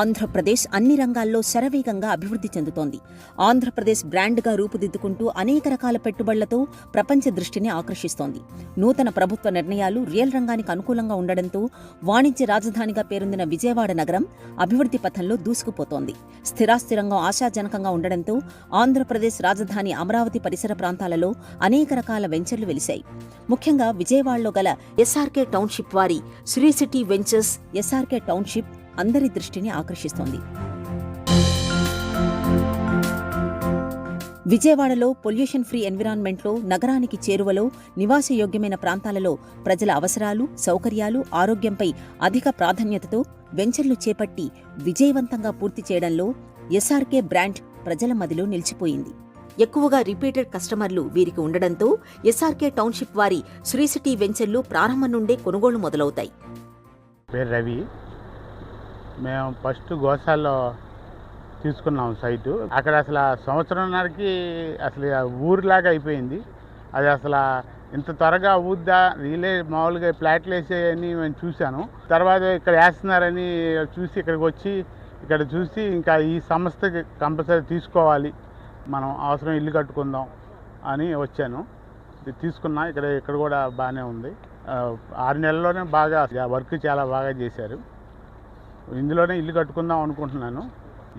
ఆంధ్రప్రదేశ్ అన్ని రంగాల్లో శరవేగంగా అభివృద్ధి చెందుతోంది. ఆంధ్రప్రదేశ్ బ్రాండ్గా రూపుదిద్దుకుంటూ అనేక రకాల పెట్టుబడులతో ప్రపంచ దృష్టిని ఆకర్షిస్తోంది. నూతన ప్రభుత్వ నిర్ణయాలు రియల్ రంగానికి అనుకూలంగా ఉండడంతో వాణిజ్య రాజధానిగా పేరొందిన విజయవాడ నగరం అభివృద్ధి పథంలో దూసుకుపోతోంది. స్థిరాస్తి రంగం ఆశాజనకంగా ఉండడంతో ఆంధ్రప్రదేశ్ రాజధాని అమరావతి పరిసర ప్రాంతాలలో అనేక రకాల వెంచర్లు వెలిశాయి. ముఖ్యంగా విజయవాడలో గల ఎస్ఆర్కే టౌన్షిప్ వారి Sri city ventures SRK township అందరి దృష్టిని ఆకర్షిస్తోంది. విజయవాడలో పొల్యూషన్ ఫ్రీ ఎన్విరాన్మెంట్లో నగరానికి చేరువలో నివాసయోగ్యమైన ప్రాంతాలలో ప్రజల అవసరాలు సౌకర్యాలు ఆరోగ్యంపై అధిక ప్రాధాన్యతతో వెంచర్లు చేపట్టి విజయవంతంగా పూర్తి చేయడంలో ఎస్ఆర్కే బ్రాండ్ ప్రజల మదిలో నిలిచిపోయింది. ఎక్కువగా రిపీటెడ్ కస్టమర్లు వీరికి ఉండడంతో ఎస్ఆర్కే టౌన్షిప్ వారి శ్రీ సిటీ వెంచర్లు ప్రారంభం నుండే కొనుగోళ్ళు మొదలవుతాయి. పేరు రవి. మేము ఫస్ట్ గోసాల్లో తీసుకున్నాం సైటు. అక్కడ అసలు సంవత్సరంన్నరకి అసలు ఆ ఊరిలాగా అయిపోయింది. అది అసలు ఇంత త్వరగా ఊద్దా వీలే మామూలుగా ఫ్లాట్లు వేసేయని మేము చూశాను. తర్వాత ఇక్కడ వేస్తున్నారని చూసి ఇక్కడికి వచ్చి ఇక్కడ చూసి ఇంకా ఈ సంస్థకి కంపల్సరీ తీసుకోవాలి. మనం అవసరం ఇల్లు కట్టుకుందాం అని వచ్చాను. ఇది తీసుకున్నా ఇక్కడ ఇక్కడ కూడా బాగానే ఉంది. ఆరు నెలల్లోనే బాగా వర్క్ చాలా బాగా చేశారు. ఇందులోనే ఇల్లు కట్టుకుందాం అనుకుంటున్నాను.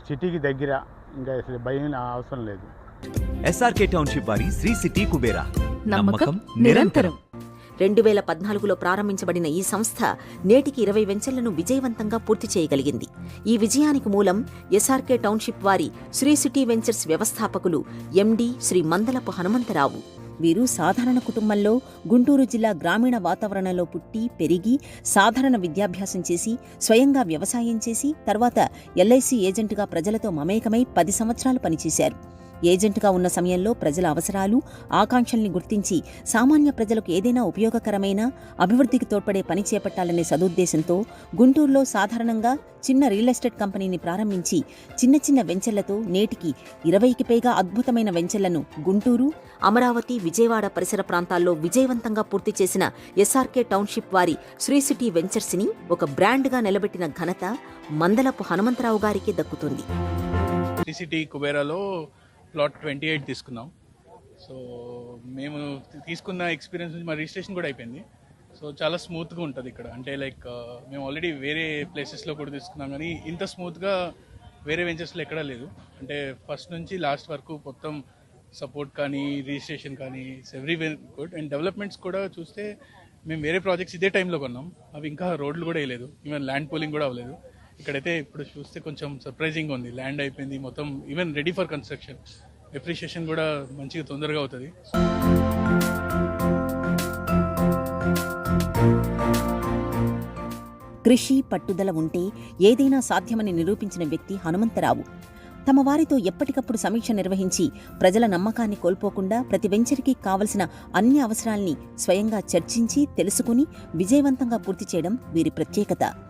సిటీకి దగ్గర ఇంకా అసలు భయం అవసరం లేదు. ఎస్ఆర్కే టౌన్షిప్ వారి శ్రీ సిటీ కుబేరా. నమ్మకం నిరంతరం. రెండు వేల పద్నాలుగులో ప్రారంభించబడిన ఈ సంస్థ నేటికి ఇరవై వెంచర్లను విజయవంతంగా పూర్తి చేయగలిగింది. ఈ విజయానికి మూలం ఎస్ఆర్కే టౌన్షిప్ వారి శ్రీ సిటీ వెంచర్స్ వ్యవస్థాపకులు ఎండి శ్రీ మందలపు హనుమంతరావు. వీరు సాధారణ కుటుంబంలో గుంటూరు జిల్లా గ్రామీణ వాతావరణంలో పుట్టి పెరిగి సాధారణ విద్యాభ్యాసం చేసి స్వయంగా వ్యవసాయం చేసి తర్వాత ఎల్ఐసి ఏజెంటుగా ప్రజలతో మమేకమై పది సంవత్సరాలు పనిచేశారు. ఏజెంట్గా ఉన్న సమయంలో ప్రజల అవసరాలు ఆకాంక్షల్ని గుర్తించి సామాన్య ప్రజలకు ఏదైనా ఉపయోగకరమైన అభివృద్ధికి తోడ్పడే పని చేపట్టాలనే సదుద్దేశంతో గుంటూరులో సాధారణంగా చిన్న రియల్ ఎస్టేట్ కంపెనీని ప్రారంభించి చిన్న చిన్న వెంచర్లతో నేటికి ఇరవైకి పైగా అద్భుతమైన వెంచర్లను గుంటూరు అమరావతి విజయవాడ పరిసర ప్రాంతాల్లో విజయవంతంగా పూర్తి చేసిన ఎస్ఆర్కే టౌన్షిప్ వారి శ్రీ సిటీ వెంచర్స్ని ఒక బ్రాండ్గా నిలబెట్టిన ఘనత మందలపు హనుమంతరావు గారికి దక్కుతుంది. సిటీ కుబేరాలో ప్లాట్ ట్వంటీ ఎయిట్ తీసుకున్నాం. సో మేము తీసుకున్న ఎక్స్పీరియన్స్ నుంచి మా రిజిస్ట్రేషన్ కూడా అయిపోయింది. సో చాలా స్మూత్గా ఉంటుంది ఇక్కడ. అంటే లైక్ మేము ఆల్రెడీ వేరే ప్లేసెస్లో కూడా తీసుకున్నాం కానీ ఇంత స్మూత్గా వేరే వెంచర్స్లో ఎక్కడా లేదు. అంటే ఫస్ట్ నుంచి లాస్ట్ వరకు మొత్తం సపోర్ట్ కానీ రిజిస్ట్రేషన్ కానీ ఎవ్రీ గుడ్. అండ్ డెవలప్మెంట్స్ కూడా చూస్తే మేము వేరే ప్రాజెక్ట్స్ ఇదే టైంలో కొన్నాం. అవి ఇంకా రోడ్లు కూడా వేయలేదు. ఈవెన్ ల్యాండ్ పోలింగ్ కూడా అవ్వలేదు. ఇక్కడైతే ఇప్పుడు చూస్తే కొంచెం సర్ప్రైజింగ్ ఉంది. ల్యాండ్ అయిపోయింది. మొత్తం even ready for construction. Appreciation కూడా మంచిగా తొందరగా అవుతుంది. కృషి పట్టుదల ఉంటే ఏదైనా సాధ్యమని నిరూపించిన వ్యక్తి హనుమంతరావు. తమ వారితో ఎప్పటికప్పుడు సమీక్ష నిర్వహించి ప్రజల నమ్మకాన్ని కోల్పోకుండా ప్రతి వెంచర్కి కావలసిన అన్ని అవసరాల్ని స్వయంగా చర్చించి తెలుసుకుని విజయవంతంగా పూర్తి చేయడం వీరి ప్రత్యేకత.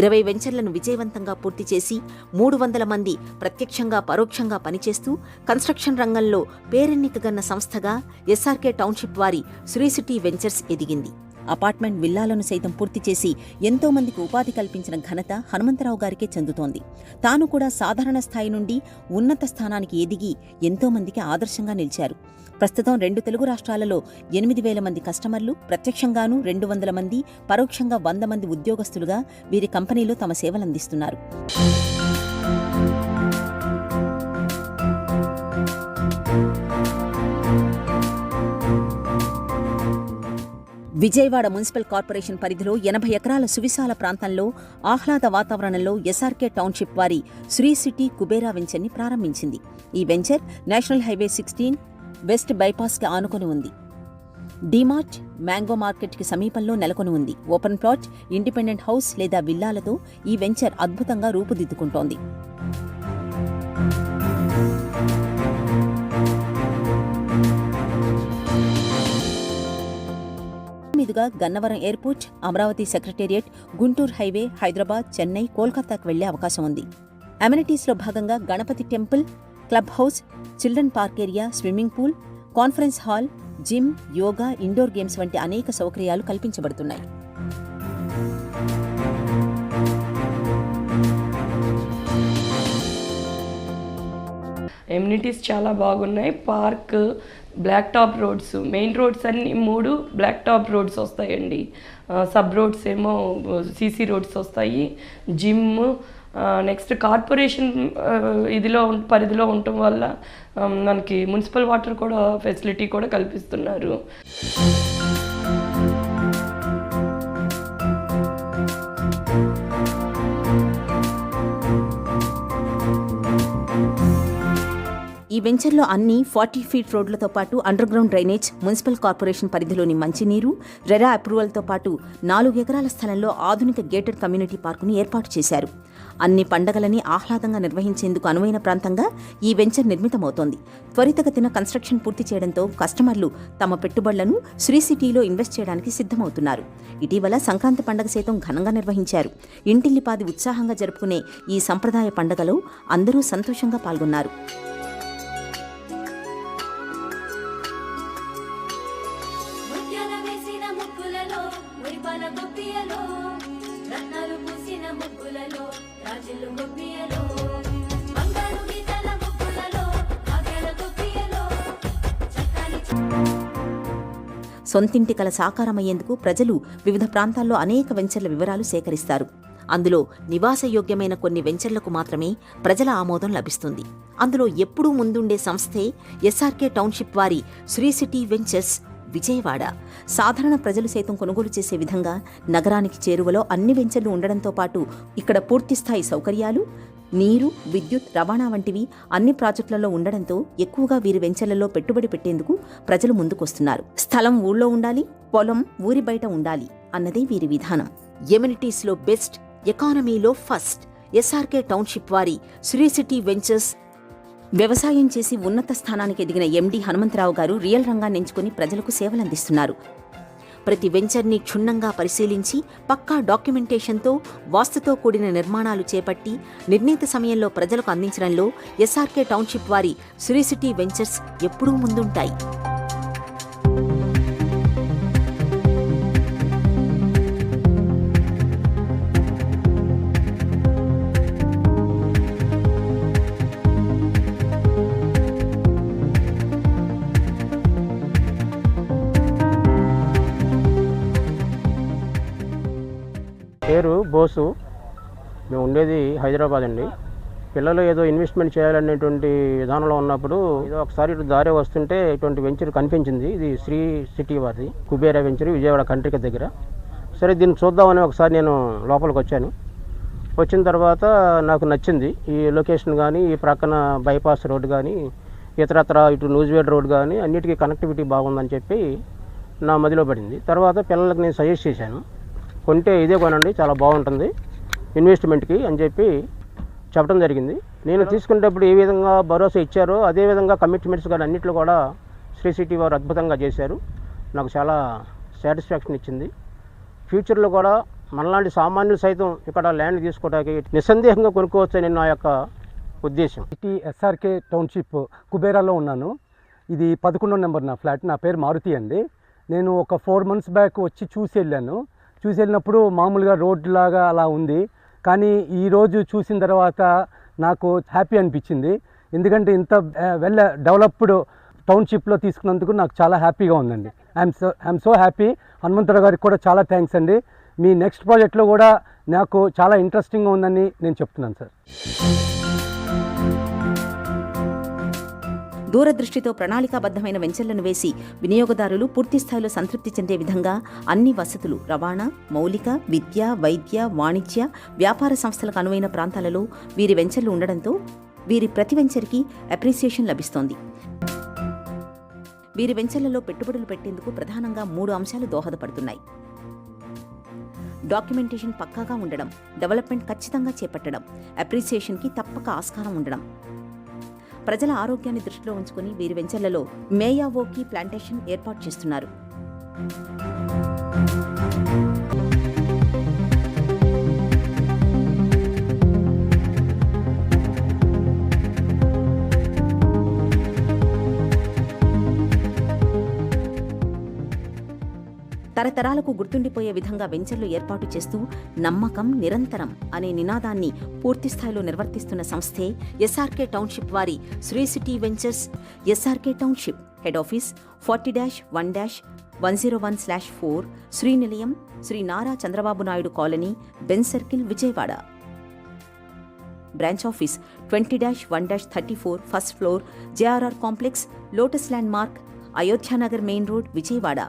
ఇరవై వెంచర్లను విజయవంతంగా పూర్తి చేసి మూడు వందల మంది ప్రత్యక్షంగా పరోక్షంగా పనిచేస్తూ కన్స్ట్రక్షన్ రంగంలో పేరెన్నికగన్న సంస్థగా ఎస్ఆర్కే టౌన్షిప్ వారి శ్రీ సిటీ వెంచర్స్ ఎదిగింది. అపార్ట్మెంట్ విల్లాలను సైతం పూర్తి చేసి ఎంతో మందికి ఉపాధి కల్పించిన ఘనత హనుమంతరావు గారికే చెందుతోంది. తాను కూడా సాధారణ స్థాయి నుండి ఉన్నత స్థానానికి ఎదిగి ఎంతో మందికి ఆదర్శంగా నిలిచారు. ప్రస్తుతం రెండు తెలుగు రాష్ట్రాలలో ఎనిమిది వేల మంది కస్టమర్లు ప్రత్యక్షంగానూ రెండు వందల మంది పరోక్షంగా వంద మంది ఉద్యోగస్తులుగా వీరి కంపెనీలో తమ సేవలందిస్తున్నారు. విజయవాడ మున్సిపల్ కార్పొరేషన్ పరిధిలో ఎనభై ఎకరాల సువిశాల ప్రాంతంలో ఆహ్లాద వాతావరణంలో ఎస్ఆర్కే టౌన్షిప్ వారి శ్రీ సిటీ కుబేరా వెంచర్ని ప్రారంభించింది. ఈ venture national highway sixteen west బైపాస్కి ఆనుకొని ఉంది. డిమార్ట్ మ్యాంగో మార్కెట్కి సమీపంలో నెలకొని ఉంది. ఓపెన్ ప్లాట్ ఇండిపెండెంట్ హౌస్ లేదా విల్లాలతో ఈ వెంచర్ అద్భుతంగా రూపుదిద్దుకుంటోంది. మీదుగా Gannavaram airport Amaravati secretariat Guntur highway Hyderabad Chennai కోల్కతాకు వెళ్ళే అవకాశం ఉంది. అమెనిటీస్లో భాగంగా Ganapati temple club house children park area swimming pool conference hall gym yoga indoor games వంటి అనేక సౌకర్యాలు కల్పించబడుతున్నాయి. ఎమ్యూనిటీస్ చాలా బాగున్నాయి. Park black top roads main roads అన్ని మూడు బ్లాక్ టాప్ రోడ్స్ వస్తాయండి సబ్ రోడ్స్ ఏమో సీసీ రోడ్స్ వస్తాయి. జిమ్ నెక్స్ట్ కార్పొరేషన్ ఇదిలో ఉం- పరిధిలో ఉండటం వల్ల మనకి మున్సిపల్ వాటర్ కూడా ఫెసిలిటీ కూడా కల్పిస్తున్నారు. ఈ వెంచర్లో అన్ని ఫార్టీ ఫీట్ రోడ్లతో పాటు underground drainage municipal corporation పరిధిలోని మంచినీరు రెరా అప్రూవల్తో పాటు నాలుగు ఎకరాల స్థలంలో ఆధునిక గేటెడ్ కమ్యూనిటీ పార్కును ఏర్పాటు చేశారు. అన్ని పండగలని ఆహ్లాదంగా నిర్వహించేందుకు అనువైన ప్రాంతంగా ఈ వెంచర్ నిర్మితమవుతోంది. త్వరితగతిన కన్స్ట్రక్షన్ పూర్తి చేయడంతో కస్టమర్లు తమ పెట్టుబడులను శ్రీ సిటీలో ఇన్వెస్ట్ చేయడానికి సిద్ధమవుతున్నారు. ఇటీవల సంక్రాంతి పండగ సైతం ఘనంగా నిర్వహించారు. ఇంటిల్లిపాది ఉత్సాహంగా జరుపుకునే ఈ సంప్రదాయ పండగలో అందరూ సంతోషంగా పాల్గొన్నారు. సొంతింటి కల సాకారమయ్యేందుకు ప్రజలు వివిధ ప్రాంతాల్లో అనేక వెంచర్ల వివరాలు సేకరిస్తారు. అందులో నివాసయోగ్యమైన కొన్ని వెంచర్లకు మాత్రమే ప్రజల ఆమోదం లభిస్తుంది. అందులో ఎప్పుడూ ముందుండే సంస్థే ఎస్ఆర్కే టౌన్షిప్ వారి శ్రీ సిటీ వెంచర్స్ విజయవాడ. సాధారణ ప్రజలు సైతం కొనుగోలు చేసే విధంగా నగరానికి చేరువలో అన్ని వెంచర్లు ఉండడంతో పాటు ఇక్కడ పూర్తిస్థాయి సౌకర్యాలు నీరు విద్యుత్ రవాణా వంటివి అన్ని ప్రాజెక్టులలో ఉండడంతో ఎక్కువగా వీరి వెంచర్లలో పెట్టుబడి పెట్టేందుకు ప్రజలు ముందుకొస్తున్నారు. స్థలం ఊళ్ళో ఉండాలి పొలం ఊరి బయట ఉండాలి అన్నదే వీరి విధానం. ఎమ్యూనిటీస్లో బెస్ట్ ఎకానమీలో ఫస్ట్. ఎస్ఆర్కే టౌన్షిప్ వారి శ్రీ సిటీ వెంచర్స్ వ్యవసాయం చేసి ఉన్నత స్థానానికి ఎదిగిన ఎండి హనుమంతరావు గారు రియల్ రంగాన్ని ఎంచుకుని ప్రజలకు సేవలందిస్తున్నారు. ప్రతి వెంచర్ని క్షుణ్ణంగా పరిశీలించి పక్కా డాక్యుమెంటేషన్తో వాస్తుతో కూడిన నిర్మాణాలు చేపట్టి నిర్ణీత సమయంలో ప్రజలకు అందించడంలో ఎస్ఆర్కే టౌన్షిప్ వారి సురిసిటీ వెంచర్స్ ఎప్పుడూ ముందుంటాయి. పేరు బోసు. మేము ఉండేది హైదరాబాద్ అండి. పిల్లలు ఏదో ఇన్వెస్ట్మెంట్ చేయాలనేటువంటి విధానంలో ఉన్నప్పుడు ఏదో ఒకసారి ఇటు దారి వస్తుంటే ఇటువంటి వెంచర్ కనిపించింది. ఇది శ్రీ సిటీ వారిది కుబేరా వెంచర్ విజయవాడ కంట్రిక దగ్గర. సరే దీన్ని చూద్దామని ఒకసారి నేను లోపలికి వచ్చాను. వచ్చిన తర్వాత నాకు నచ్చింది. ఈ లొకేషన్ కానీ ఈ ప్రక్కన బైపాస్ రోడ్ కానీ ఇతరత్ర ఇటు నూజివేడ్ రోడ్ కానీ అన్నిటికీ కనెక్టివిటీ బాగుందని చెప్పి నా మదిలో పడింది. తర్వాత పిల్లలకు నేను సజెస్ట్ చేశాను. కొంటే ఇదే కొనండి చాలా బాగుంటుంది. ఇన్వెస్ట్మెంట్కి అని చెప్పి చెప్పడం జరిగింది. నేను తీసుకునేటప్పుడు ఏ విధంగా భరోసా ఇచ్చారో అదే విధంగా కమిట్మెంట్స్ కానీ అన్నింటిలో కూడా శ్రీ సిటీ వారు అద్భుతంగా చేశారు. నాకు చాలా సాటిస్ఫాక్షన్ ఇచ్చింది. ఫ్యూచర్లో కూడా మనలాంటి సామాన్యులు సైతం ఇక్కడ ల్యాండ్ తీసుకోవడానికి నిస్సందేహంగా కొనుక్కోవచ్చని నా యొక్క ఉద్దేశం. సిటీ ఎస్ఆర్కే టౌన్షిప్ కుబేరాలో ఉన్నాను. ఇది పదకొండో నెంబర్ నా ఫ్లాట్. నా పేరు మారుతి అండి. నేను ఒక ఫోర్ మంత్స్ బ్యాక్ వచ్చి చూసి వెళ్ళాను. చూసి వెళ్ళినప్పుడు మామూలుగా రోడ్లాగా అలా ఉంది. కానీ ఈరోజు చూసిన తర్వాత నాకు హ్యాపీ అనిపించింది. ఎందుకంటే ఇంత వెల్ డెవలప్డ్ టౌన్షిప్లో తీసుకున్నందుకు నాకు చాలా హ్యాపీగా ఉందండి. I'm so I'm so happy. Hanumantharao గారికి కూడా చాలా థ్యాంక్స్ అండి. మీ నెక్స్ట్ ప్రాజెక్ట్లో కూడా నాకు చాలా ఇంట్రెస్టింగ్గా ఉందని నేను చెప్తున్నాను సార్. దూరదృష్టితో ప్రణాళికాబద్ధమైన వెంచర్లను వేసి వినియోగదారులు పూర్తిస్థాయిలో సంతృప్తి చెందే విధంగా అన్ని వసతులు రవాణా మౌలిక విద్య వైద్య వాణిజ్య వ్యాపార సంస్థలకు అనువైన ప్రాంతాలలో వీరి వెంచర్లు ఉండడంతో వీరి ప్రతి వెంచర్కి అప్రిసియేషన్ లభిస్తోంది. వీరి వెంచర్లలో పెట్టుబడులు పెట్టేందుకు ప్రధానంగా మూడు అంశాలు దోహదపడుతున్నాయి. డాక్యుమెంటేషన్ పక్కాగా ఉండడం డెవలప్మెంట్ ఖచ్చితంగా చేపట్టడం అప్రిసియేషన్కి తప్పక ఆస్కారం ఉండడం. ప్రజల ఆరోగ్యాన్ని దృష్టిలో ఉంచుకుని వీరి వెంచర్లలో మేయావోకి ప్లాంటేషన్ ఏర్పాటు చేస్తున్నారు. తరతరాలకు గుర్తుండిపోయే విధంగా వెంచర్లు ఏర్పాటు చేస్తూ నమ్మకం నిరంతరం అనే నినాదాన్ని పూర్తిస్థాయిలో నిర్వర్తిస్తున్న సంస్థే ఎస్ఆర్కే టౌన్షిప్ వారి Sri city ventures SRK township head office forty dash one dash one zero one slash four Srinilayam Sri Nara Chandrababu Naidu colony Benz circle Vijayawada. Branch office twenty dash one dash thirty four first floor JRR complex lotus landmark Ayodhyanagar main road Vijayawada.